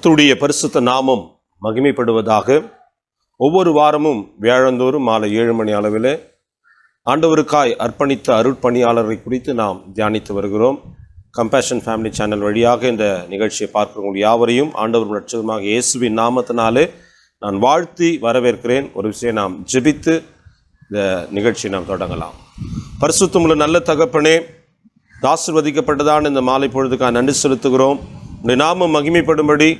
கர்த்தருடைய பரிசுத்த நாமம் மகிமைப்படுவதாக ஒவ்வொரு வாரமும் வியாழந்தோறும் மாலை ஏழு மணி அளவில் ஆண்டவருக்காய் அர்ப்பணித்த அருட்பணியாளரை குறித்து நாம் தியானித்து வருகிறோம். கம்பேஷன் ஃபேமிலி சேனல் வழியாக இந்த நிகழ்ச்சியை பார்க்கிறவங்க யாவரையும் ஆண்டவர் லட்சமாக இயேசுவின் நாமத்தினாலே நான் வாழ்த்தி வரவேற்கிறேன். ஒரு விஷயம் நாம் ஜெபித்து இந்த நிகழ்ச்சியை நாம் தொடங்கலாம். பரிசுத்தமுள்ள நல்ல தகப்பனே ஆசிர்வதிக்கப்பட்டதான இந்த மாலை பொழுதுக்காக நன்றி செலுத்துகிறோம். உடைய நாமம் மகிமைப்படும்படி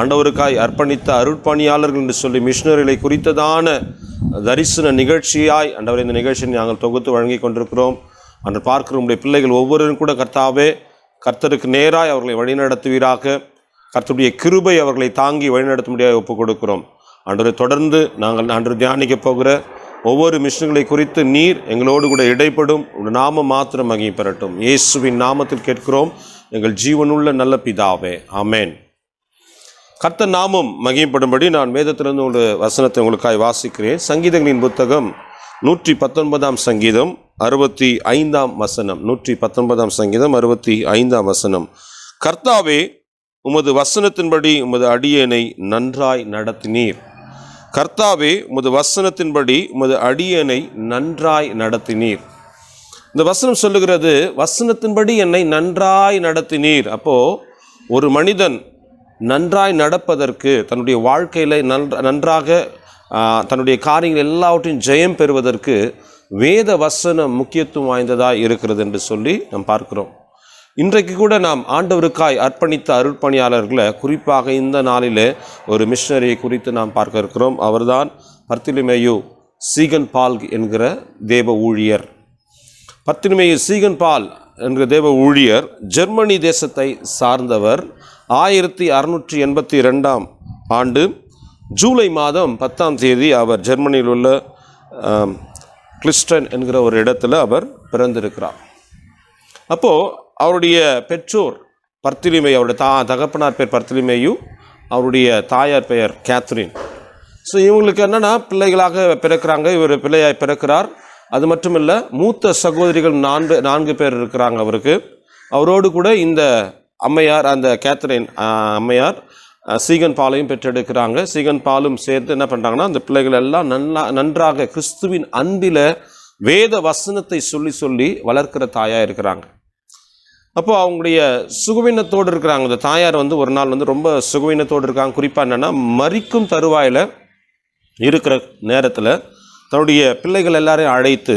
ஆண்டவருக்காய் அர்ப்பணித்த அருட்பணியாளர்கள் என்று சொல்லி மிஷினரிகளை குறித்ததான தரிசன நிகழ்ச்சியாய் ஆண்டவர் இந்த நிகழ்ச்சியை நாங்கள் தொகுத்து வழங்கி கொண்டிருக்கிறோம். அன்று பார்க்கிற உடைய பிள்ளைகள் ஒவ்வொருவரும் கூட கர்த்தாவே கர்த்தருக்கு நேராய் அவர்களை வழிநடத்துவீராக. கர்த்தருடைய கிருபை அவர்களை தாங்கி வழிநடத்த முடியாத ஒப்புக் கொடுக்கிறோம். அன்று தொடர்ந்து நாங்கள் அன்று தியானிக்க போகிற ஒவ்வொரு மிஷின்களை குறித்து நீர் எங்களோடு கூட இடைப்படும். உங்கள் நாமம் மாத்திரம் மகிமை பெறட்டும். இயேசுவின் நாமத்தில் கேட்கிறோம். எங்கள் ஜீவனுள்ள நல்ல பிதாவே. அமேன் கர்த்த நாமம் மகிமைப்படும்படி நான் வேதத்திலிருந்து ஒரு வசனத்தை உங்களுக்காய் வாசிக்கிறேன். சங்கீதங்களின் புத்தகம் நூற்றி பத்தொன்பதாம் சங்கீதம் அறுபத்தி ஐந்தாம் வசனம். நூற்றி பத்தொன்பதாம் சங்கீதம் அறுபத்தி ஐந்தாம் வசனம். கர்த்தாவே உமது வசனத்தின்படி உமது அடியனை நன்றாய் நடத்தினீர். கர்த்தாவே உமது வசனத்தின்படி உமது அடியனை நன்றாய் நடத்தினீர். இந்த வசனம் சொல்லுகிறது வசனத்தின்படி என்னை நன்றாய் நடத்தினீர். அப்போது ஒரு மனிதன் நன்றாய் நடப்பதற்கு தன்னுடைய வாழ்க்கையில் நன்றாக தன்னுடைய காரியங்கள் எல்லாவற்றையும் ஜெயம் பெறுவதற்கு வேத வசனம் முக்கியத்துவம் வாய்ந்ததாக இருக்கிறது என்று சொல்லி நாம் பார்க்கிறோம். இன்றைக்கு கூட நாம் ஆண்டவருக்காய் அர்ப்பணித்த அருட்பணியாளர்களை குறிப்பாக இந்த நாளிலே ஒரு மிஷினரியை குறித்து நாம் பார்க்க இருக்கிறோம். அவர்தான் பர்த்திலிமேயு சீகன் பால் என்கிற தேவ ஊழியர். பத்தினிமையை சீகன் பால் என்ற தேவ ஊழியர் ஜெர்மனி தேசத்தை சார்ந்தவர் ஆயிரத்தி அறுநூற்றி எண்பத்தி ரெண்டாம் ஆண்டு ஜூலை மாதம் பத்தாம் தேதி அவர் ஜெர்மனியில் உள்ள கிறிஸ்டன் என்கிற ஒரு இடத்துல அவர் பிறந்திருக்கிறார். அப்போது அவருடைய பெற்றோர் பர்த்திலிமை அவருடைய தா தகப்பனார் பேர் பர்த்திலிமையும் அவருடைய தாயார் பெயர் கேத்ரின். ஸோ இவங்களுக்கு என்னென்னா பிள்ளைகளாக பிறக்கிறாங்க இவர் பிள்ளையாக பிறக்கிறார். அது மட்டும் இல்லை மூத்த சகோதரிகள் நான்கு நான்கு பேர் இருக்கிறாங்க அவருக்கு. அவரோடு கூட இந்த அம்மையார் அந்த கேத்ரின் அம்மையார் சீகன் பாலையும் பெற்றெடுக்கிறாங்க. சீகன் பாலும் சேர்த்து என்ன பண்ணுறாங்கன்னா அந்த பிள்ளைகள் எல்லாம் நல்லா நன்றாக கிறிஸ்துவின் அன்பில் வேத வசனத்தை சொல்லி சொல்லி வளர்க்கிற தாயாக இருக்கிறாங்க. அப்போது அவங்களுடைய சுகவீனத்தோடு இருக்கிறாங்க. அந்த தாயார் வந்து ஒரு நாள் வந்து ரொம்ப சுகவீனத்தோடு இருக்காங்க. குறிப்பாக என்னென்னா மறிக்கும் தருவாயில் இருக்கிற நேரத்தில் தன்னுடைய பிள்ளைகள் எல்லாரையும் அழைத்து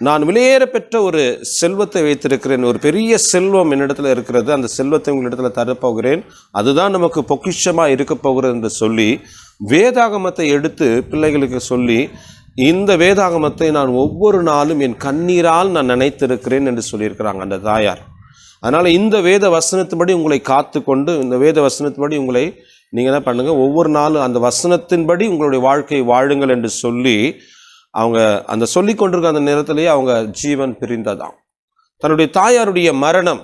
நான் வெளியேற பெற்ற ஒரு செல்வத்தை வைத்திருக்கிறேன். ஒரு பெரிய செல்வம் என்னிடத்தில் இருக்கிறது. அந்த செல்வத்தை உங்களிடத்தில் தரப்போகிறேன் அதுதான் நமக்கு பொக்கிஷமாக இருக்க போகிறது என்று சொல்லி வேதாகமத்தை எடுத்து பிள்ளைகளுக்கு சொல்லி இந்த வேதாகமத்தை நான் ஒவ்வொரு நாளும் என் கண்ணீரால் நான் நினைத்திருக்கிறேன் என்று சொல்லியிருக்கிறாங்க அந்த தாயார். அதனால் இந்த வேத வசனத்தின்படி உங்களை காத்து கொண்டு இந்த வேத வசனத்தின்படி உங்களை நீங்கள் என்ன பண்ணுங்கள் ஒவ்வொரு நாளும் அந்த வசனத்தின்படி உங்களுடைய வாழ்க்கையை வாழுங்கள் என்று சொல்லி அவங்க அந்த சொல்லி கொண்டிருக்க அந்த நேரத்திலேயே அவங்க ஜீவன் பிரிந்ததாம். தன்னுடைய தாயாருடைய மரணம்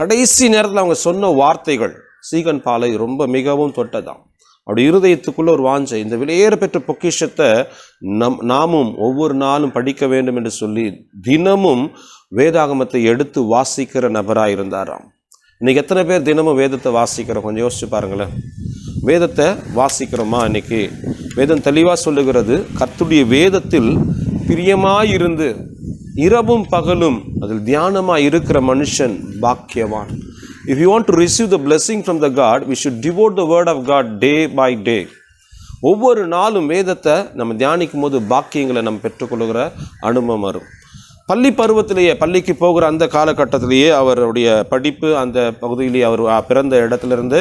கடைசி நேரத்தில் அவங்க சொன்ன வார்த்தைகள் சீகன் பாலை ரொம்ப மிகவும் தொட்டதாம். அவருடைய இருதயத்துக்குள்ள ஒரு வாஞ்சை இந்த வெளியேற பெற்ற பொக்கிஷத்தை நம் நாமும் ஒவ்வொரு நாளும் படிக்க வேண்டும் என்று சொல்லி தினமும் வேதாகமத்தை எடுத்து வாசிக்கிற நபராக இருந்தாராம் இன்றைக்கி எத்தனை பேர் தினமும் வேதத்தை வாசிக்கிறோம்? கொஞ்சம் யோசிச்சு பாருங்களேன். வேதத்தை வாசிக்கிறோமா இன்னைக்கு? வேதம் தெளிவாக சொல்லுகிறது கர்த்துடைய வேதத்தில் பிரியமாயிருந்து இரவும் பகலும் அதில் தியானமாக இருக்கிற மனுஷன் பாக்கியவான். If you want to receive the blessing from the God we should devote the word of God day by day ஒவ்வொரு நாளும் வேதத்தை நம்ம தியானிக்கும் போது பாக்கியங்களை நம்ம பெற்றுக்கொள்கிற அனுபவம் வரும். பள்ளி பருவத்திலேயே பள்ளிக்கு போகிற அந்த காலகட்டத்திலேயே அவருடைய படிப்பு அந்த பகுதியிலேயே அவர் பிறந்த இடத்துலேருந்து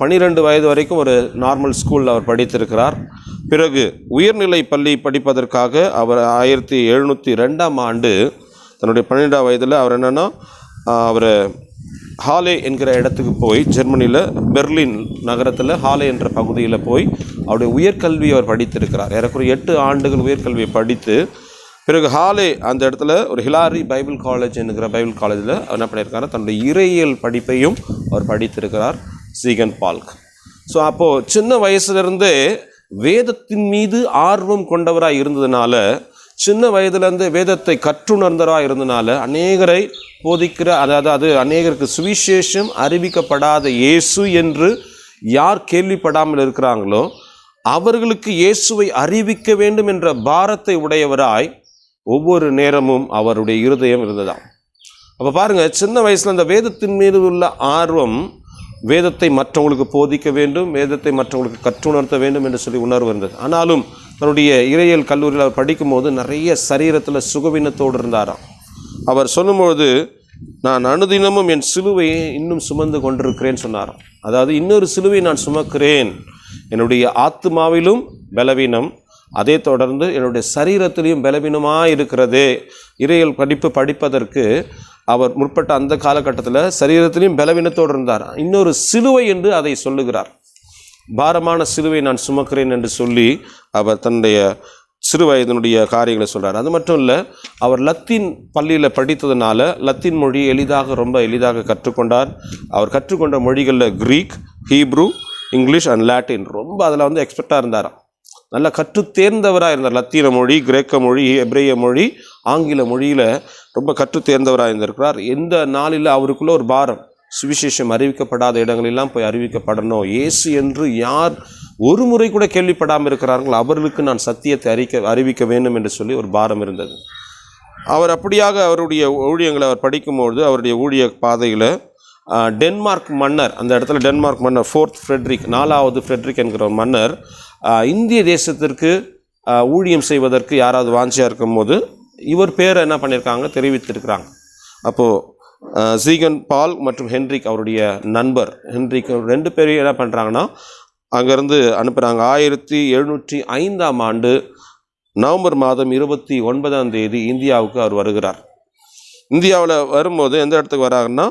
பன்னிரெண்டு வயது வரைக்கும் ஒரு நார்மல் ஸ்கூலில் அவர் படித்திருக்கிறார். பிறகு உயர்நிலை பள்ளி படிப்பதற்காக அவர் ஆயிரத்தி எழுநூற்றி ரெண்டாம் ஆண்டு தன்னுடைய பன்னிரெண்டாம் வயதில் அவர் என்னென்னா அவர் ஹாலே என்கிற இடத்துக்கு போய் ஜெர்மனியில் பெர்லின் நகரத்தில் ஹாலே என்ற பகுதியில் போய் அவருடைய உயர்கல்வி அவர் படித்திருக்கிறார். ஏறக்குறைய எட்டு ஆண்டுகள் உயர்கல்வியை படித்து பிறகு ஹாலே அந்த இடத்துல ஒரு ஹிலாரி பைபிள் காலேஜ் என்கிற பைபிள் காலேஜில் என்ன பண்ணியிருக்காரு? தன்னுடைய இறையியல் படிப்பையும் அவர் படித்திருக்கிறார் சீகன் பால்க். ஸோ அப்போது சின்ன வயசுலேருந்தே வேதத்தின் மீது ஆர்வம் கொண்டவராக இருந்ததுனால சின்ன வயதுலேருந்து வேதத்தை கற்றுணர்ந்தவராக இருந்தனால அநேகரை போதிக்கிற அதாவது அது அநேகருக்கு சுவிசேஷம் அறிவிக்கப்படாத இயேசு என்று யார் கேள்விப்படாமல் இருக்கிறாங்களோ அவர்களுக்கு இயேசுவை அறிவிக்க வேண்டும் என்ற பாரத்தை உடையவராய் ஒவ்வொரு நேரமும் அவருடைய இருதயம் இருந்ததாம். அப்போ பாருங்க சின்ன வயசில் அந்த வேதத்தின் மீது உள்ள ஆர்வம் வேதத்தை மற்றவங்களுக்கு போதிக்க வேண்டும் வேதத்தை மற்றவங்களுக்கு கற்றுணர்த்த வேண்டும் என்று சொல்லி உணர்வு இருந்தது. ஆனாலும் தன்னுடைய இறையல் கல்லூரியில் அவர் படிக்கும்போது நிறைய சரீரத்தில் சுகவீனத்தோடு இருந்தாராம். அவர் சொல்லும்பொழுது நான் அனுதினமும் என் சிலுவையை இன்னும் சுமந்து கொண்டிருக்கிறேன்னு சொன்னாராம். அதாவது இன்னொரு சிலுவை நான் சுமக்கிறேன். என்னுடைய ஆத்மாவிலும் பலவீனம் அதே தொடர்ந்து என்னுடைய சரீரத்திலையும் பலவீனமாக இருக்கிறது. இறையல் படிப்பு படிப்பதற்கு அவர் முற்பட்ட அந்த காலகட்டத்தில் சரீரத்திலையும் பலவீனத்தோடு இருந்தார். இன்னொரு சிலுவை என்று அதை சொல்லுகிறார். பாரமான சிலுவை நான் சுமக்கிறேன் என்று சொல்லி அவர் தன்னுடைய சிறு வயதினுடைய காரியங்களை சொல்கிறார் அது மட்டும் இல்லை அவர் லத்தீன் பள்ளியில் படித்ததுனால லத்தீன் மொழி எளிதாக ரொம்ப எளிதாக கற்றுக்கொண்டார். அவர் கற்றுக்கொண்ட மொழிகளில் Greek Hebrew English and Latin ரொம்ப அதில் வந்து எக்ஸ்பர்ட்டாக இருந்தாராம். நல்ல கற்று தேர்ந்தவராக இருந்தார். லத்தீன மொழி கிரேக்க மொழி எப்ரேய மொழி ஆங்கில மொழியில் ரொம்ப கற்று தேர்ந்தவராக இருந்திருக்கிறார். எந்த நாளில் அவருக்குள்ள ஒரு பாரம்? சுவிசேஷம் அறிவிக்கப்படாத இடங்களெல்லாம் போய் அறிவிக்கப்படணும். இயேசு என்று யார் ஒரு முறை கூட கேள்விப்படாமல் இருக்கிறார்களோ அவர்களுக்கு நான் சத்தியத்தை அறிக்க அறிவிக்க வேண்டும் என்று சொல்லி ஒரு பாரம் இருந்தது. அவர் அப்படியாக அவருடைய ஊழியங்களை அவர் படிக்கும்பொழுது அவருடைய ஊழிய பாதையில் டென்மார்க் மன்னர் அந்த இடத்துல டென்மார்க் மன்னர் ஃபோர்த் ஃப்ரெட்ரிக் நாலாவது ஃப்ரெட்ரிக் என்கிற ஒரு மன்னர் இந்திய தேசத்திற்கு ஊழியம் செய்வதற்கு யாராவது வாஞ்சியாக இருக்கும்போது இவர் பேரை என்ன பண்ணியிருக்காங்க தெரிவித்திருக்கிறாங்க. அப்போது சீகன் பால் மற்றும் ஹென்ரிக் அவருடைய நண்பர் ஹென்ரிக் ரெண்டு பேரையும் என்ன பண்ணுறாங்கன்னா அங்கேருந்து அனுப்புகிறாங்க ஆயிரத்தி எழுநூற்றி ஐந்தாம் ஆண்டு நவம்பர் மாதம் இருபத்தி ஒன்பதாம் தேதி இந்தியாவுக்கு அவர் வருகிறார். இந்தியாவில் வரும்போது எந்த இடத்துக்கு வராங்கன்னா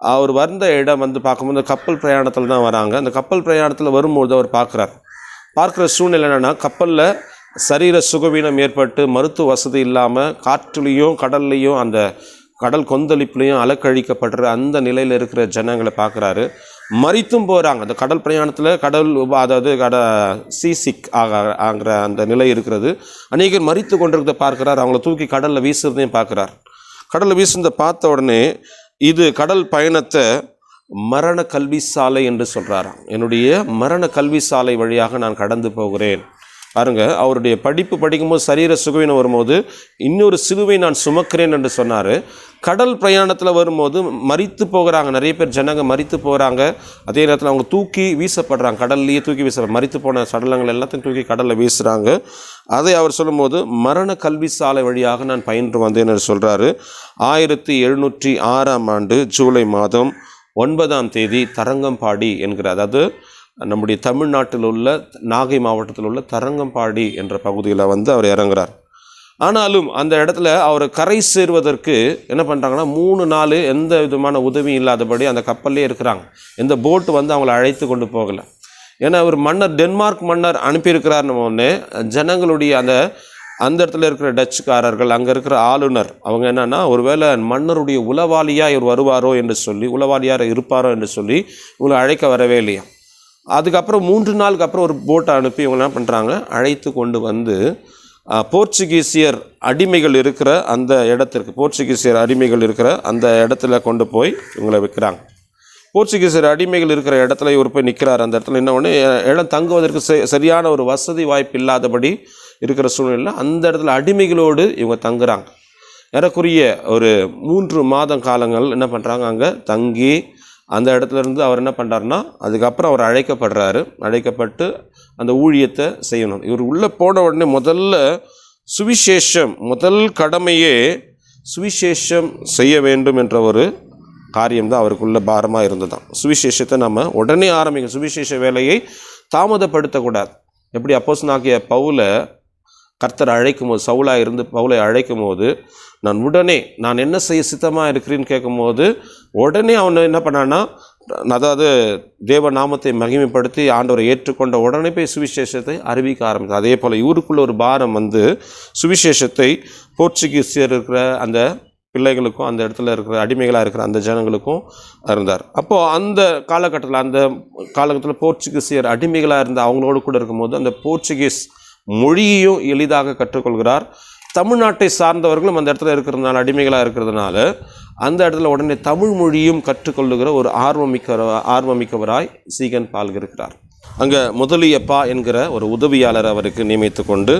அவர் வந்த இடம் வந்து பார்க்கும்போது கப்பல் பிரயாணத்தில் தான் வராங்க. அந்த கப்பல் பிரயாணத்தில் வரும்போது அவர் பார்க்குறார். பார்க்குற சூழ்நிலை என்னென்னா கப்பலில் சரீர சுகவீனம் ஏற்பட்டு மருத்துவ வசதி இல்லாமல் காற்றுலேயும் கடல்லையும் அந்த கடல் கொந்தளிப்புலையும் அலக்கழிக்கப்படுற அந்த நிலையில் இருக்கிற ஜனங்களை பார்க்குறாரு. மறித்தும் போகிறாங்க அந்த கடல் பிரயாணத்தில் கடல் அதாவது கட சீசிக் ஆக ஆகிற அந்த நிலை இருக்கிறது. அநேகர் மறித்து கொண்டிருக்கிறத பார்க்குறார். அவங்கள தூக்கி கடலில் வீசுறதையும் பார்க்குறார். கடலில் வீசுறதை பார்த்த உடனே இது கடல் பயணத்தை மரண கல்வி சாலை என்று சொல்கிறாராம் என்னுடைய மரண கல்வி சாலை வழியாக நான் கடந்து போகிறேன். பாருங்க அவருடைய படிப்பு படிக்கும்போது சரீர சுகவீனம் வரும்போது இன்னொரு சிலுவை நான் சுமக்கிறேன் என்று சொன்னார். கடல் பிரயாணத்தில் வரும்போது மறித்து போகிறாங்க. நிறைய பேர் ஜனங்க மறித்து போகிறாங்க அதே நேரத்தில் அவங்க தூக்கி வீசப்படுறாங்க. கடல்லையே தூக்கி வீசுறாங்க மறித்து போன சடலங்கள் எல்லாத்தையும் தூக்கி கடலில் வீசுகிறாங்க அதை அவர் சொல்லும்போது மரண கல்வி சாலை வழியாக நான் பயின்று வந்தேன் என்று சொல்கிறாரு ஆயிரத்தி எழுநூற்றி ஆறாம் ஆண்டு ஜூலை மாதம் ஒன்பதாம் தேதி தரங்கம்பாடி என்கிற அதாவது நம்முடைய தமிழ்நாட்டில் உள்ள நாகை மாவட்டத்தில் உள்ள தரங்கம்பாடி என்ற பகுதியில் வந்து அவர் இறங்குறார். ஆனாலும் அந்த இடத்துல அவர் கரை சேர்வதற்கு என்ன பண்ணுறாங்கன்னா மூணு நாள் எந்த விதமான உதவியும் இல்லாதபடி அந்த கப்பல்லே இருக்கிறாங்க. எந்த போட்டு வந்து அவங்கள அழைத்து கொண்டு போகலை. ஏன்னா அவர் மன்னர் டென்மார்க் மன்னர் அனுப்பியிருக்கிறார்னு உடனே ஜனங்களுடைய அந்த அந்த இடத்துல இருக்கிற டச்சுக்காரர்கள் அங்கே இருக்கிற ஆளுநர் அவங்க என்னென்னா ஒருவேளை மன்னருடைய உளவாளியாக இவர் வருவாரோ என்று சொல்லி உளவாளியார் இருப்பாரோ என்று சொல்லி இவங்களை அழைக்க வரவே இல்லையா? அதுக்கப்புறம் மூன்று நாளுக்கு அப்புறம் ஒரு போட்டை அனுப்பி இவங்க என்ன பண்ணுறாங்க அழைத்து கொண்டு வந்து போர்ச்சுகீசியர் அடிமைகள் இருக்கிற அந்த இடத்திற்கு போர்ச்சுகீசியர் அடிமைகள் இருக்கிற அந்த இடத்துல கொண்டு போய் இவங்களை வைக்கிறாங்க போர்ச்சுகீசர் அடிமைகள் இருக்கிற இடத்துல இவர் போய் நிற்கிறார் அந்த இடத்துல என்ன ஒன்று இடம் தங்குவதற்கு சரியான ஒரு வசதி வாய்ப்பு இல்லாதபடி இருக்கிற சூழ்நிலையில் அந்த இடத்துல அடிமைகளோடு இவங்க தங்குறாங்க. ஏறக்குறைய ஒரு மூன்று மாதம் காலங்கள் என்ன பண்ணுறாங்க அங்கே? தங்கி அந்த இடத்துல இருந்து அவர் என்ன பண்ணுறாருன்னா அதுக்கப்புறம் அவர் அழைக்கப்படுறாரு. அழைக்கப்பட்டு அந்த ஊழியத்தை செய்யணும். இவர் உள்ளே போன உடனே முதல்ல சுவிசேஷம் முதல் கடமையே சுவிசேஷம் செய்ய வேண்டும் என்ற ஒரு காரியம் தான் அவருக்குள்ள பாரமாக இருந்ததான் சுவிசேஷத்தை நம்ம உடனே ஆரம்பிக்கும் சுவிசேஷ வேலையை தாமதப்படுத்தக்கூடாது. எப்படி அப்போஸ்தலனாகிய பவுலை கர்த்தர் அழைக்கும் போது சவுலாக இருந்து பவுலை அழைக்கும் போது நான் உடனே நான் என்ன செய்ய சித்தமாக இருக்கிறேன்னு கேட்கும்போது உடனே அவன் என்ன பண்ணான்னா அதாவது தேவ நாமத்தை மகிமைப்படுத்தி ஆண்டவரை ஏற்றுக்கொண்ட உடனே போய் சுவிசேஷத்தை அறிவிக்க ஆரம்பித்தார். அதே போல் இவருக்குள்ள ஒரு பாரம் வந்து சுவிசேஷத்தை போர்ச்சுகீசியர் இருக்கிற அந்த பிள்ளைகளுக்கும் அந்த இடத்துல இருக்கிற அடிமைகளாக இருக்கிற அந்த ஜனங்களுக்கும் இருந்தார். அப்போது அந்த காலகட்டத்தில் அந்த காலகட்டத்தில் போர்ச்சுகீசியர் அடிமைகளாக இருந்த அவங்களோடு கூட இருக்கும்போது அந்த போர்ச்சுகீஸ் மொழியையும் எளிதாக கற்றுக்கொள்கிறார். தமிழ்நாட்டை சார்ந்தவர்களும் அந்த இடத்துல இருக்கிறதுனால அடிமைகளாக இருக்கிறதுனால அந்த இடத்துல உடனே தமிழ் மொழியும் கற்றுக்கொள்ளுகிற ஒரு ஆர்வமிக்க ஆர்வமிக்கவராய் சீகன் பால்க இருக்கிறார் அங்கே முதலியப்பா என்கிற ஒரு உதவியாளர் அவருக்கு நியமித்து கொண்டு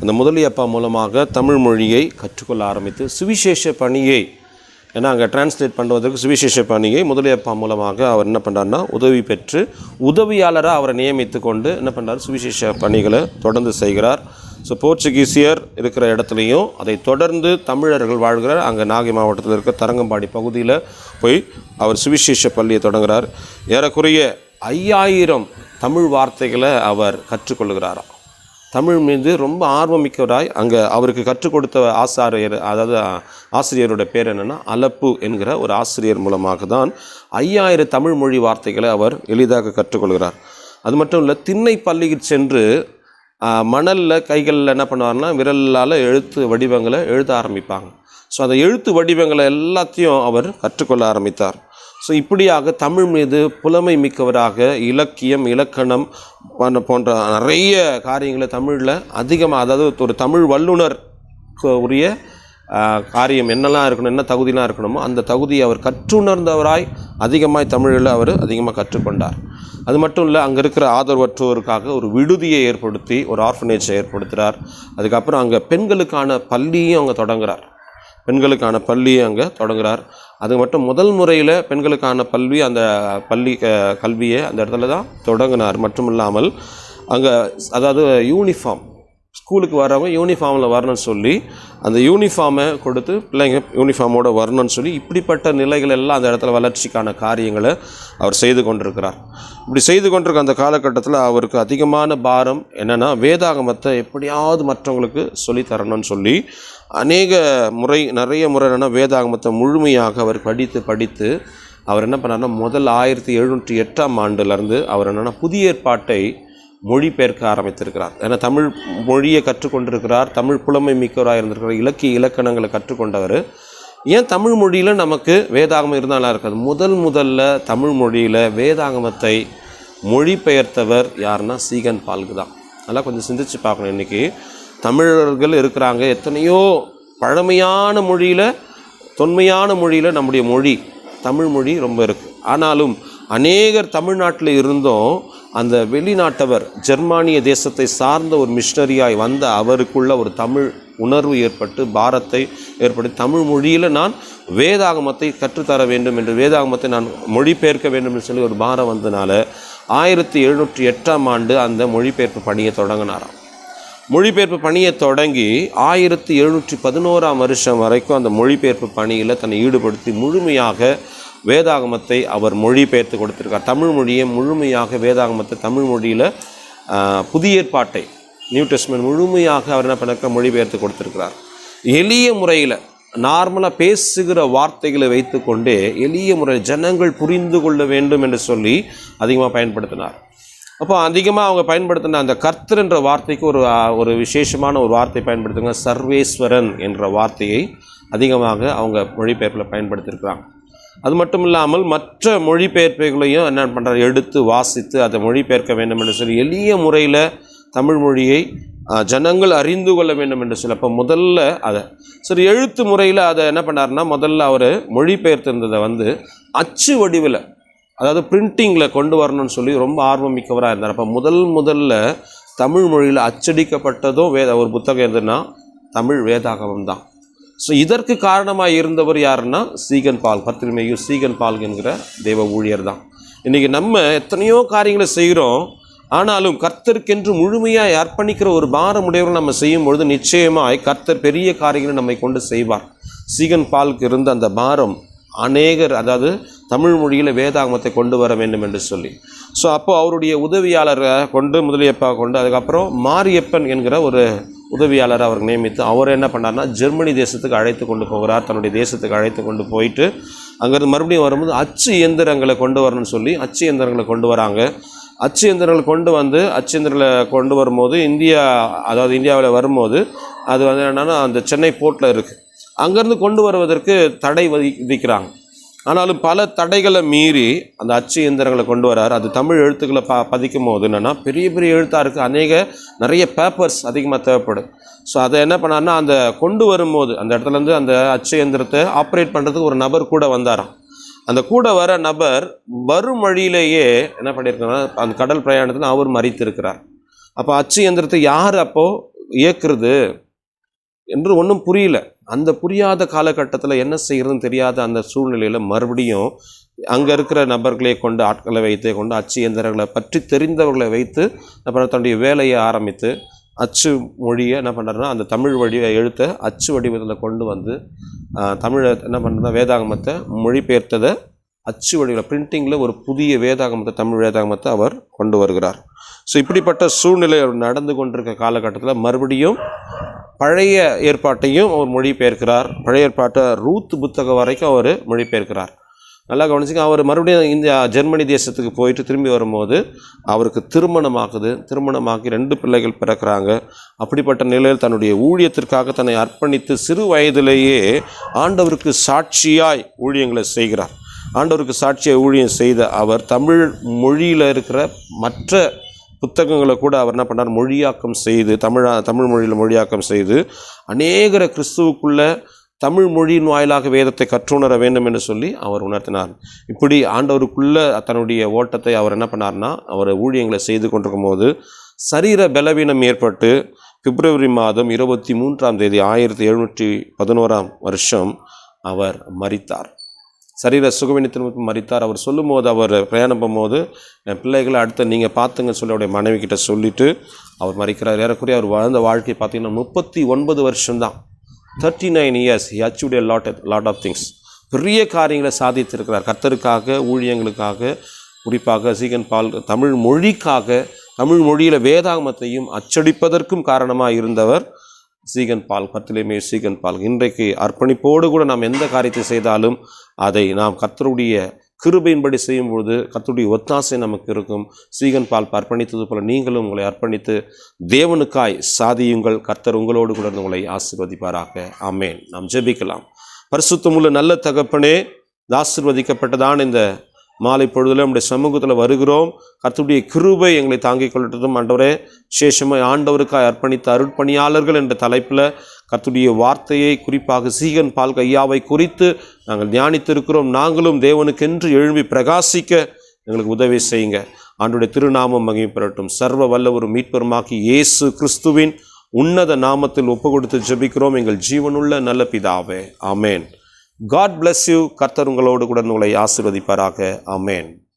அந்த முதலியப்பா மூலமாக தமிழ் மொழியை கற்றுக்கொள்ள ஆரம்பித்து சுவிசேஷ பணியை ஏன்னா அங்கே டிரான்ஸ்லேட் பண்ணுவதற்கு சுவிசேஷ பணியை முதலியப்பா மூலமாக அவர் என்ன பண்ணுறாருன்னா உதவி பெற்று உதவியாளராக அவரை நியமித்து கொண்டு என்ன பண்ணுறாரு சுவிசேஷ பணிகளை தொடர்ந்து செய்கிறார். ஸோ போர்ச்சுகீசியர் இருக்கிற இடத்துலையும் அதை தொடர்ந்து தமிழர்கள் வாழ்கிற அங்கே நாகை மாவட்டத்தில் இருக்க தரங்கம்பாடி பகுதியில் போய் அவர் சுவிசேஷ பள்ளியை தொடங்குகிறார் ஏறக்குறைய ஐயாயிரம் தமிழ் வார்த்தைகளை அவர் கற்றுக்கொள்கிறாராம். தமிழ் மீது ரொம்ப ஆர்வமிக்கவராய் அங்கே அவருக்கு கற்றுக் கொடுத்த ஆசாரியர் அதாவது ஆசிரியரோட பேர் என்னென்னா அலப்பு என்கிற ஒரு ஆசிரியர் மூலமாக தான் ஐயாயிரம் தமிழ் மொழி வார்த்தைகளை அவர் எளிதாக கற்றுக்கொள்கிறார். அது மட்டும் இல்லை திண்ணை பள்ளிக்கு சென்று மணலில் கைகளில் என்ன பண்ணுவார்னா விரலால் எழுத்து வடிவங்களை எழுத ஆரம்பிப்பாங்க. ஸோ அந்த எழுத்து வடிவங்களை எல்லாத்தையும் அவர் கற்றுக்கொள்ள ஆரம்பித்தார். ஸோ இப்படியாக தமிழ் மீது புலமை மிக்கவராக இலக்கியம் இலக்கணம் போன்ற- போன்ற நிறைய காரியங்களை தமிழில் அதிகமாக அதாவது ஒரு தமிழ் வல்லுனர் உரிய காரியம் என்னெல்லாம் இருக்கணும் என்ன தகுதியெலாம் இருக்கணுமோ அந்த தகுதியை அவர் கற்றுணர்ந்தவராய் அதிகமாக தமிழில் அவர் அதிகமாக கற்றுக்கொண்டார். அது மட்டும் இல்லை அங்கே இருக்கிற ஆதரவற்றோருக்காக ஒரு விடுதியை ஏற்படுத்தி ஒரு ஆர்ஃபனேஜை ஏற்படுத்துகிறார் அதுக்கப்புறம் அங்கே பெண்களுக்கான பள்ளியும் அங்கே தொடங்குகிறார் பெண்களுக்கான பள்ளியை அங்கே தொடங்குறார். அது மட்டும் முதல் முறையில் பெண்களுக்கான பல்வி அந்த பள்ளி க- கல்வியை அந்த இடத்துல தான் தொடங்கினார். மட்டும் இல்லாமல் அங்கே அதாவது யூனிஃபார்ம் ஸ்கூலுக்கு வரவங்க யூனிஃபார்மில் வரணும்னு சொல்லி அந்த யூனிஃபார்மை கொடுத்து பிள்ளைங்க யூனிஃபார்மோடு வரணும்னு சொல்லி இப்படிப்பட்ட நிலைகள் எல்லாம் அந்த இடத்துல வளர்ச்சிக்கான காரியங்களை அவர் செய்து கொண்டிருக்கிறார். இப்படி செய்து கொண்டிருக்க அந்த காலகட்டத்தில் அவருக்கு அதிகமான பாரம் என்னென்னா வேதாகமத்தை எப்படியாவது மற்றவங்களுக்கு சொல்லி தரணும்னு சொல்லி அநேக முறை நிறைய முறை என்னென்னா வேதாகமத்தை முழுமையாக அவர் படித்து படித்து அவர் என்ன பண்ணார்னா முதல் ஆயிரத்தி எழுநூற்றி எட்டாம் ஆண்டுலேருந்து அவர் என்னென்னா புதிய ஏற்பாட்டை மொழிபெயர்க்க ஆரம்பித்திருக்கிறார். ஏன்னா தமிழ் மொழியை கற்றுக்கொண்டிருக்கிறார் தமிழ் புலமை மிக்கவராக இருந்திருக்கிறார் இலக்கிய இலக்கணங்களை கற்றுக்கொண்டவர். ஏன் தமிழ் மொழியில் நமக்கு வேதாகமம் இருந்தாலும் இருக்காது? முதல் முதல்ல தமிழ் மொழியில் வேதாகமத்தை மொழிபெயர்த்தவர் யாருன்னா சீகன் பால்கு தான் அதெல்லாம் கொஞ்சம் சிந்திச்சு பார்க்கணும் இன்றைக்கி தமிழர்கள் இருக்கிறாங்க. எத்தனையோ பழமையான மொழியில் தொன்மையான மொழியில் நம்முடைய மொழி தமிழ் மொழி ரொம்ப இருக்குது ஆனாலும் அநேகர் தமிழ்நாட்டில் இருந்தும். அந்த வெளிநாட்டவர் ஜெர்மானிய தேசத்தை சார்ந்த ஒரு மிஷினரியாய் வந்த அவருக்குள்ள ஒரு தமிழ் உணர்வு ஏற்பட்டு பாரத்தை ஏற்படுத்தி தமிழ் மொழியில் நான் வேதாகமத்தை கற்றுத்தர வேண்டும் என்று வேதாகமத்தை நான் மொழிபெயர்க்க வேண்டும் என்று சொல்லி ஒரு பாரம் வந்தனால ஆயிரத்தி எழுநூற்றி எட்டாம் ஆண்டு அந்த மொழிபெயர்ப்பு பணியை தொடங்கினாராம். மொழிபெயர்ப்பு பணியை தொடங்கி ஆயிரத்தி எழுநூற்றி பதினோராம் வருஷம் வரைக்கும் அந்த மொழிபெயர்ப்பு பணியில் தன்னை ஈடுபடுத்தி முழுமையாக வேதாகமத்தை அவர் மொழிபெயர்த்து கொடுத்திருக்கார். தமிழ் மொழியை முழுமையாக வேதாகமத்தை தமிழ் மொழியில் புதிய ஏற்பாட்டை நியூ டெஸ்ட்மெண்ட் முழுமையாக அவர் என்ன பண்ண மொழிபெயர்த்து கொடுத்துருக்கிறார். எளிய முறையில் நார்மலாக பேசுகிற வார்த்தைகளை வைத்துக்கொண்டே எளிய முறையில் ஜனங்கள் புரிந்து கொள்ள வேண்டும் என்று சொல்லி அதிகமாக பயன்படுத்தினார். அப்போ அதிகமாக அவங்க பயன்படுத்தின அந்த கர்த்தர் என்ற வார்த்தைக்கு ஒரு ஒரு விசேஷமான ஒரு வார்த்தை பயன்படுத்துங்க. சர்வேஸ்வரன் என்ற வார்த்தையை அதிகமாக அவங்க மொழிபெயர்ப்பில் பயன்படுத்தியிருக்கிறாங்க அது மட்டும் இல்லாமல் மற்ற மொழிபெயர்ப்புகளையும் என்ன பண்ணுறாரு எடுத்து வாசித்து அதை மொழிபெயர்க்க வேண்டும் என்று சொல்லி எளிய முறையில் தமிழ் மொழியை ஜனங்கள் அறிந்து கொள்ள வேண்டும் என்று சொல்லி அப்போ முதல்ல அதை சரி எழுத்து முறையில் அதை என்ன பண்ணாருன்னா முதல்ல அவர் மொழிபெயர்த்திருந்ததை வந்து அச்சு வடிவில் அதாவது பிரிண்டிங்கில் கொண்டு வரணும்னு சொல்லி ரொம்ப ஆர்வம் மிக்கவராக இருந்தார். அப்போ முதல் முதல்ல தமிழ் மொழியில் அச்சடிக்கப்பட்டதோ வேத ஒரு புத்தகம் எதுன்னா தமிழ் வேதாகமம் தான். ஸோ இதற்கு காரணமாக இருந்தவர் யாருன்னா சீகன் பால் பத்திரிமையு சீகன் பால் என்கிற தெய்வ ஊழியர் தான். இன்றைக்கி நம்ம எத்தனையோ காரியங்களை செய்கிறோம் ஆனாலும் கர்த்தருக்கென்று முழுமையாக அர்ப்பணிக்கிற ஒரு பாரம் உடையவர் நம்ம செய்யும் பொழுது நிச்சயமாய் கர்த்தர் பெரிய காரியங்களை நம்மை கொண்டு செய்வார். சீகன் பாலுக்கு இருந்த அந்த பாரம் அநேகர் அதாவது தமிழ் மொழியில் வேதாகமத்தை கொண்டு வர வேண்டும் என்று சொல்லி. ஸோ அப்போது அவருடைய உதவியாளரை கொண்டு முதலியப்பா கொண்டு அதுக்கப்புறம் மாரியப்பன் என்கிற ஒரு உதவியாளரை அவர் நியமித்து அவர் என்ன பண்ணார்னா ஜெர்மனி தேசத்துக்கு அழைத்து கொண்டு போகிறார். தன்னுடைய தேசத்துக்கு அழைத்து கொண்டு போயிட்டு அங்கேருந்து மறுபடியும் வரும்போது அச்சு இயந்திரங்களை கொண்டு வரணும்னு சொல்லி அச்சு இயந்திரங்களை கொண்டு வராங்க. அச்சு இயந்திரங்களை கொண்டு வந்து அச்சு இயந்திரங்களை கொண்டு வரும்போது இந்தியா அதாவது இந்தியாவில் வரும்போது அது வந்து என்னென்னா அந்த சென்னை போர்ட்டில் இருக்குது அங்கேருந்து கொண்டு வருவதற்கு தடை விதி விதிக்கிறாங்க. ஆனாலும் பல தடைகளை மீறி அந்த அச்சு இயந்திரங்களை கொண்டு வரார். அது தமிழ் எழுத்துக்களை ப பதிக்கும் போது என்னென்னா பெரிய பெரிய எழுத்தாக இருக்குது அநேக நிறைய பேப்பர்ஸ் அதிகமாக தேவைப்படும். ஸோ அதை என்ன பண்ணார்னா அந்த கொண்டு வரும்போது அந்த இடத்துலேருந்து அந்த அச்சு இயந்திரத்தை ஆப்ரேட் பண்ணுறதுக்கு ஒரு நபர் கூட வந்தாராம். அந்த கூட வர நபர் வரும் வழியிலேயே என்ன பண்ணியிருக்காங்கன்னா அந்த கடல் பிரயாணத்தில் அவர் மறித்திருக்கிறார். அப்போ அச்சு இயந்திரத்தை யார் அப்போது இயக்குறது என்று ஒன்றும் புரியல. அந்த புரியாத காலகட்டத்தில் என்ன செய்கிறதுன்னு தெரியாத அந்த சூழ்நிலையில் மறுபடியும் அங்கே இருக்கிற நபர்களை கொண்டு ஆட்களை வைத்து கொண்டு அச்சு இயந்திரங்களை பற்றி தெரிந்தவர்களை வைத்து அப்புறம் தன்னுடைய வேலையை ஆரம்பித்து அச்சு மொழியை என்ன பண்ணுறாருன்னா அந்த தமிழ் வழி எழுத்தை அச்சு வடிவத்தில் கொண்டு வந்து தமிழை என்ன பண்ணுறா வேதாகமத்தை மொழிபெயர்த்ததை அச்சு வடிவில் பிரிண்டிங்கில் ஒரு புதிய வேதாகமத்தை தமிழ் வேதாகமத்தை அவர் கொண்டு வருகிறார். ஸோ இப்படிப்பட்ட சூழ்நிலை நடந்து கொண்டிருக்க காலகட்டத்தில் மறுபடியும் பழைய ஏற்பாட்டையும் அவர் மொழிபெயர்க்கிறார். பழைய ஏற்பாட்டை ரூத் புத்தகம் வரைக்கும் அவர் மொழிபெயர்க்கிறார். நல்லா கவனிச்சுங்க அவர் மறுபடியும் இந்தியா ஜெர்மனி தேசத்துக்கு போயிட்டு திரும்பி வரும்போது அவருக்கு திருமணமாக்குது திருமணமாக்கி ரெண்டு பிள்ளைகள் பிறக்கிறாங்க. அப்படிப்பட்ட நிலையில் தன்னுடைய ஊழியத்திற்காக தன்னை அர்ப்பணித்து சிறு வயதிலேயே ஆண்டவருக்கு சாட்சியாய் ஊழியங்களை செய்கிறார். ஆண்டவருக்கு சாட்சியாக ஊழியம் செய்த அவர் தமிழ் மொழியில் இருக்கிற மற்ற புத்தகங்களை கூட அவர் என்ன பண்ணார்? மொழியாக்கம் செய்து தமிழா தமிழ் மொழியில் மொழியாக்கம் செய்து அநேகர கிறிஸ்துவுக்குள்ள தமிழ் மொழியின் வாயிலாக வேதத்தை கற்றுணர வேண்டும் என்று சொல்லி அவர் உணர்த்தினார். இப்படி ஆண்டவருக்குள்ள தன்னுடைய ஓட்டத்தை அவர் என்ன பண்ணார்னா அவர் ஊழியங்களை செய்து கொண்டிருக்கும் போது சரீர பலவீனம் ஏற்பட்டு பிப்ரவரி மாதம் இருபத்தி மூன்றாம் தேதி ஆயிரத்தி எழுநூற்றி பதினோராம் வருஷம் அவர் மறித்தார் சரீர சுகவினத்தின் மறித்தார் அவர் சொல்லும்போது அவர் பிரயாணம் போகும்போது என் பிள்ளைகளை அடுத்த நீங்கள் பார்த்துங்கன்னு சொல்லி அவருடைய மனைவி கிட்ட சொல்லிட்டு அவர் மறிக்கிறார். ஏறக்குறைய அவர் வாழ்ந்த வாழ்க்கை பார்த்தீங்கன்னா முப்பத்தி ஒன்பது வருஷம்தான். Thirty nine years he achieved a lot lot of things பெரிய காரியங்களை சாதித்திருக்கிறார். கர்த்தருக்காக ஊழியங்களுக்காக குறிப்பாக சீகன் பால் தமிழ் மொழிக்காக தமிழ் மொழியில் வேதாகமத்தையும் அச்சடிப்பதற்கும் காரணமாக இருந்தவர் சீகன் பால் பத்திலேமே சீகன் பால். இன்றைக்கு அர்ப்பணிப்போடு கூட நாம் எந்த காரியத்தை செய்தாலும் அதை நாம் கத்தருடைய கிருபையின்படி செய்யும்பொழுது கத்துடைய ஒத்தாசை நமக்கு இருக்கும். சீகன் பால் அர்ப்பணித்தது போல நீங்களும் உங்களை அர்ப்பணித்து தேவனுக்காய் சாதியுங்கள். கர்த்தர் உங்களோடு கூட உங்களை ஆசிர்வதிப்பாராக. ஆமேன். நாம் ஜெபிக்கலாம். பரிசுத்தமுள்ள நல்ல தகப்பனே ஆசிர்வதிக்கப்பட்டதான் இந்த மாலை பொழுதுல நம்முடைய சமூகத்தில் வருகிறோம். கர்த்தருடைய கிருபை எங்களை தாங்கிக் கொள்ளட்டும். ஆண்டவரே விசேஷமாக ஆண்டவருக்காய் அர்ப்பணித்த அருட்பணியாளர்கள் என்ற தலைப்பில் கர்த்துடைய வார்த்தையை குறிப்பாக சீகன் பால் கையாவை குறித்து நாங்கள் தியானித்திருக்கிறோம். நாங்களும் தேவனுக்கென்று எழும்பி பிரகாசிக்க எங்களுக்கு உதவி செய்யுங்க. ஆண்டுடைய திருநாமம் மகிமை பெறட்டும் சர்வ வல்லவரும் மீட்பெருமாக்கி இயேசு கிறிஸ்துவின் உன்னத நாமத்தில் ஒப்பு கொடுத்து ஜெபிக்கிறோம். எங்கள் ஜீவனுள்ள நல்ல பிதாவே. ஆமேன். காட் பிளஸ் யூ கர்த்தர் உங்களோடு கூட உங்களை ஆசிர்வதிப்பாராக. அமேன்